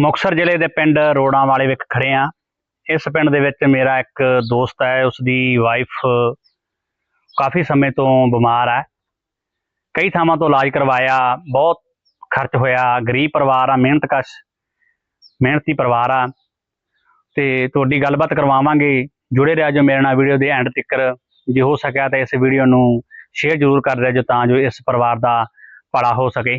ਮੁਕਤਸਰ ਜ਼ਿਲ੍ਹੇ ਦੇ ਪਿੰਡ ਰੋੜਾਂ ਵਾਲੇ ਵਿੱਚ ਖੜੇ ਆ ਇਸ ਪਿੰਡ ਦੇ ਵਿੱਚ ਮੇਰਾ ਇੱਕ ਦੋਸਤ ਹੈ ਉਸ ਦੀ ਵਾਈਫ ਕਾਫੀ ਸਮੇਂ ਤੋਂ ਬਿਮਾਰ ਹੈ। ਕਈ ਥਾਵਾਂ ਤੋਂ ਇਲਾਜ ਕਰਵਾਇਆ, ਬਹੁਤ ਖਰਚ ਹੋਇਆ, ਗਰੀਬ ਪਰਿਵਾਰ ਆ ਮਿਹਨਤਕਸ਼ ਮਿਹਨਤੀ ਪਰਿਵਾਰ ਆ। ਤੇ ਤੁਹਾਡੀ ਗੱਲਬਾਤ ਕਰਵਾਵਾਂਗੇ। ਜੁੜੇ ਰਿਹਾ ਜੋ ਮੇਰੇ ਨਾਲ ਵੀਡੀਓ ਦੇ ਐਂਡ ਤੱਕ ਜੇ ਹੋ ਸਕਿਆ ਤਾਂ ਇਸ ਵੀਡੀਓ ਨੂੰ ਸ਼ੇਅਰ ਜ਼ਰੂਰ ਕਰ ਦਿਆ ਜੋ ਤਾਂ ਜੋ ਇਸ ਪਰਿਵਾਰ ਦਾ ਭਲਾ ਹੋ ਸਕੇ।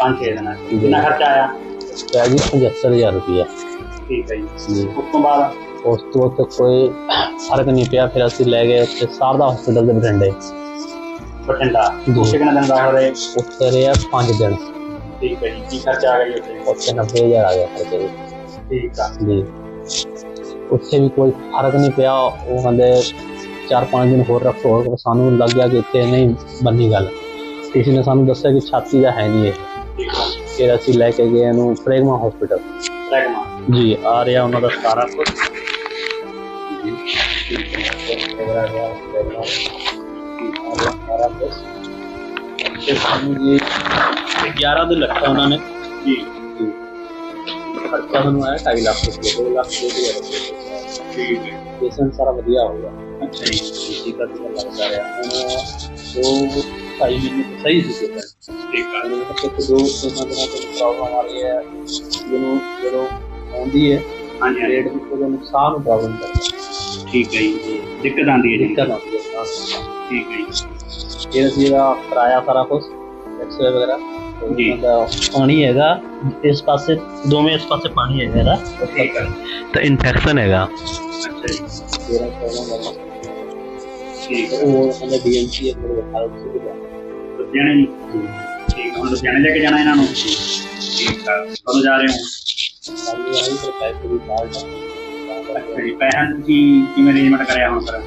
ਪੰਜ ਛੇ ਦਿਨ ਕਿੰਨਾ ਖਰਚਾ ਆਇਆ? ਪਿਆ ਜੀ 75000 ਰੁਪਇਆ। ਠੀਕ ਹੈ ਜੀ। ਜੀ। ਉਸ ਤੋਂ ਬਾਅਦ? ਉਸ ਤੋਂ ਬਾਅਦ ਕੋਈ ਫ਼ਰਕ ਨਹੀਂ ਪਿਆ। ਫਿਰ ਅਸੀਂ ਲੈ ਗਏ ਉੱਥੇ ਸਾਰਦਾ ਹਸਪੀਟਲ ਦੇ ਬਠਿੰਡੇ। ਬਠਿੰਡਾ। ਜੀ। ਉੱਥੇ ਕਿੰਨੇ ਦਿਨ ਦਾਖਲ ਰਹੇ? ਉੱਥੇ ਰਿਹਾ 5 ਦਿਨ। ਠੀਕ ਹੈ ਜੀ। ਕੀ ਖਰਚਾ ਆ ਗਿਆ ਜੀ ਉੱਥੇ? ਉੱਥੇ 90000 ਆ ਗਿਆ ਖਰਚਾ ਜੀ। ਠੀਕ ਆ। ਜੀ। ਉੱਥੇ ਵੀ ਕੋਈ ਫ਼ਰਕ ਨਹੀਂ ਪਿਆ। ਉਹ ਕਹਿੰਦੇ ਚਾਰ ਪੰਜ ਦਿਨ ਹੋਰ ਰੱਖੋ। ਹੋਰ ਸਾਨੂੰ ਲੱਗ ਗਿਆ ਕਿ ਇੱਥੇ ਨਹੀਂ ਬੰਨੀ ਗੱਲ। ਕਿਸੇ ਨੇ ਸਾਨੂੰ ਦੱਸਿਆ ਕਿ ਛਾਤੀ ਦਾ ਹੈ ਨਹੀਂ ਇਹ। ਫਿਰ ਅਸੀਂ ਲੈ ਕੇ ਗਏ ਇਹਨੂੰ ਪ੍ਰੇਗਮਾ ਹਸਪੀਟਲ ਰੈਗਮਾ ਜੀ ਆ ਰਿਹਾ ਉਹਨਾਂ ਦਾ ਸਾਰਾ ਕੁਝ। ਤੇ ਸਾਨੂੰ ਜੀ 11 ਦੇ ਲੱਖਾਂ ਉਹਨਾਂ ਨੇ। ਜੀ। ਖਰਚਾ ਸਾਨੂੰ ਆਇਆ 2.5 ਲੱਖ ਰੁਪਏ 2 ਲੱਖ ਦੇ ਠੀਕ ਹੈ। ਪੇਸ਼ੈਂਟ ਸਾਰਾ ਵਧੀਆ ਹੋ ਗਿਆ। ਅੱਛਾ ਜੀ। ਦਾ ਜਿਹੜਾ ਲੱਗਦਾ ਰਿਹਾ। ਹੁਣ ਦੋ ਢਾਈ ਮਹੀਨੇ ਤੋਂ ਸਹੀ ਸੀ ਪੇਸ਼ੈਂਟ ਠੀਕ ਆ ਮੈਨੂੰ ਕਿਹਾ ਕਿ ਦੋ ਤਿੰਨ ਦਿਨਾਂ ਤੋਂ ਪ੍ਰੋਬਲਮ ਆ ਰਹੀ ਹੈ ਜਿਹਨੂੰ ਜਦੋਂ ਆਉਂਦੀ ਹੈ ਹਾਂਜੀ ਹਾਂਜੀ ਰੇਟ ਵਿੱਚ ਉਹਦਾ ਨੁਕਸਾਨ ਨੂੰ ਪ੍ਰੋਬਲਮ ਕਰਦਾ ਠੀਕ ਹੈ ਜੀ ਦਿੱਕਤ ਆਉਂਦੀ ਹੈ ਜੀ ਦਿੱਕਤ ਆਉਂਦੀ ਹੈ ਸਾਹ ਨੂੰ। ਠੀਕ ਹੈ ਜੀ ਫਿਰ ਅਸੀਂ ਇਹਦਾ ਕਰਾਇਆ ਸਾਰਾ ਕੁਝ ਐਕਸਰੇ ਵਗੈਰਾ ਤੇ ਜੀ। ਉਹਦਾ ਪਾਣੀ ਹੈਗਾ ਇਸ ਪਾਸੇ ਦੋਵੇਂ ਇਸ ਪਾਸੇ ਪਾਣੀ ਹੈਗਾ ਇਹਦਾ ਠੀਕ ਹੈ ਤਾਂ ਇਨਫੈਕਸ਼ਨ ਹੈਗਾ ਅੱਛਾ ਜੀ ਤੇਰਾ ਪ੍ਰੋਬਲਮ ਹੈਗਾ ਠੀਕ ਹੈ ਉਹ ਕਹਿੰਦਾ ਡੀਐਮਸੀ ਹੈ ਮੇਰੇ ਹਾਲ ਸੀ ਦਾ ਲੁਧਿਆਣੇ ਜੀ ਠੀਕ ਆ, ਹੁਣ ਲੁਧਿਆਣੇ ਲੈ ਕੇ ਜਾਣਾ ਇਹਨਾਂ ਨੂੰ ਠੀਕ ਆ ਕਦੋਂ ਜਾ ਰਹੇ ਹੋ ਸਾਡੀ ਆਈ ਪਰ ਪੈਸੇ ਦੀ ਬਾਤ ਅੱਛਾ ਜੀ ਪੈਸਿਆਂ ਦੀ ਤੁਸੀਂ ਕਿਵੇਂ ਅਰੇਂਜਮੈਂਟ ਕਰਿਆ ਹੁਣ ਸਰ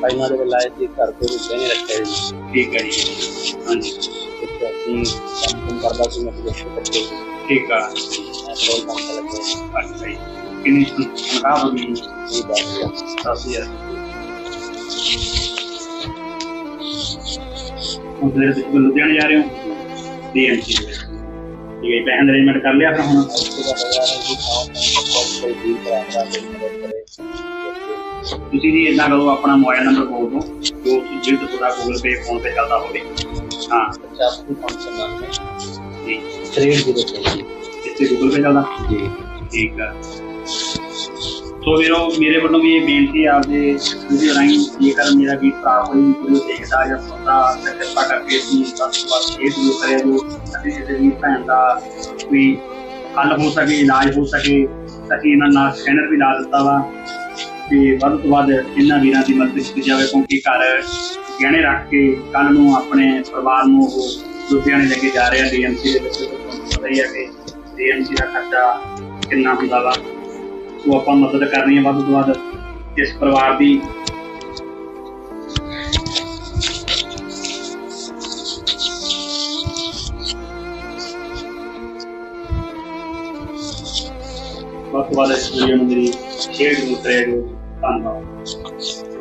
ਪਹਿਲਾਂ ਦੇ ਲਾਏ ਸੀ ਘਰ ਦੇ ਵਿੱਚ ਨਹੀਂ ਰੱਖਿਆ ਜੀ ਠੀਕ ਹੈ ਜੀ ਹਾਂਜੀ ਕੁਛ ਅਸੀਂ ਕੰਮ ਕੁਮ ਕਰਦਾ ਸੀ ਮੈਂ ਕੁਝ ਬੱਚੇ ਠੀਕ ਆ ਕੋਲ ਕੰਮ ਕਰ ਲੱਗੇ ਅੱਛਾ ਜੀ ਕਿੰਨੀ ਤਨਖਾਹ ਹੋਗੀ ਇਹ ਬਾਤ ਹੈ ਦਸ ਹਜ਼ਾਰ ਹੁਣ ਸਵੇਰੇ ਤੁਸੀਂ ਲੁਧਿਆਣੇ ਜਾ ਰਹੇ ਹੋ ਡੀਐਮਸੀ ਠੀਕ ਹੈ ਪਹਿਨ ਅਰੇਂਜਮੈਂਟ ਕਰ ਲਿਆ ਫਿਰ ਹੁਣ ਤੁਸੀਂ ਜੀ ਇਦਾਂ ਕਰੋ ਆਪਣਾ ਮੋਬਾਈਲ ਨੰਬਰ ਬੋਲ ਦਿਓ ਜੋ ਜਿੱਦ ਤੁਹਾਡਾ ਗੂਗਲ ਪੇ ਫੋਨ ਤੇ ਚੱਲਦਾ ਹੋਵੇ ਹਾਂ 85 ਫੰਕਸ਼ਨ ਨਾਲ ਜੀ 3 ਜੀ ਇੱਥੇ ਗੂਗਲ ਪੇ ਚੱਲਦਾ ਜੀ ਠੀਕ ਹੈ ਸੋ ਵੀਰੋ, ਮੇਰੇ ਵੱਲੋਂ ਵੀ ਇਹ ਬੇਨਤੀ ਆ ਆਪਦੇ ਵੀਡੀਓ ਰਾਹੀਂ ਜੇਕਰ ਮੇਰਾ ਵੀ ਭਰਾ ਕੋਈ ਵੀਡੀਓ ਦੇਖਦਾ ਜਾਂ ਸੁਣਦਾ, ਤਾਂ ਕਿਰਪਾ ਕਰਕੇ ਤੁਸੀਂ ਬਸ ਬਸ ਇਹ ਵੀਡੀਓ ਕਰਿਆ ਜੋ ਅਤੇ ਕਿਸੇ ਵੀ ਭੈਣ ਦਾ ਕੋਈ ਹੱਲ ਹੋ ਸਕੇ, ਇਲਾਜ ਹੋ ਸਕੇ ਅਸੀਂ ਇਹਨਾਂ ਨਾਲ ਸਕੈਨਰ ਵੀ ਲਾ ਦਿੱਤਾ ਵਾ। ਤੇ ਵੱਧ ਤੋਂ ਵੱਧ ਇਹਨਾਂ ਵੀਰਾਂ ਦੀ ਮਦਦ ਕੀਤੀ ਜਾਵੇ, ਕਿਉਂਕਿ ਘਰ ਗਹਿਣੇ ਰੱਖ ਕੇ ਕੱਲ ਨੂੰ ਆਪਣੇ ਪਰਿਵਾਰ ਨੂੰ ਉਹ ਲੁਧਿਆਣੇ ਲੈ ਕੇ ਜਾ ਰਿਹਾ ਡੀਐਮਸੀ ਦੇ ਵਿੱਚ। ਪਤਾ ਹੀ ਹੈ ਕਿ ਡੀਐਮਸੀ ਦਾ ਖਰਚਾ ਕਿੰਨਾ ਹੁੰਦਾ ਵਾ। ਉਹ ਆਪਾਂ ਮਦਦ ਕਰਨੀ ਹੈ ਵੱਧ ਤੋਂ ਵੱਧ ਇਸ ਪਰਿਵਾਰ ਦੀ ਵੱਧ ਤੋਂ ਵੱਧ ਇਸ ਵੀਡੀਓ ਨੂੰ ਮੇਰੀ ਸ਼ੇਅਰ ਜ਼ਰੂਰ ਕਰਿਆ ਜੀ ਧੰਨਵਾਦ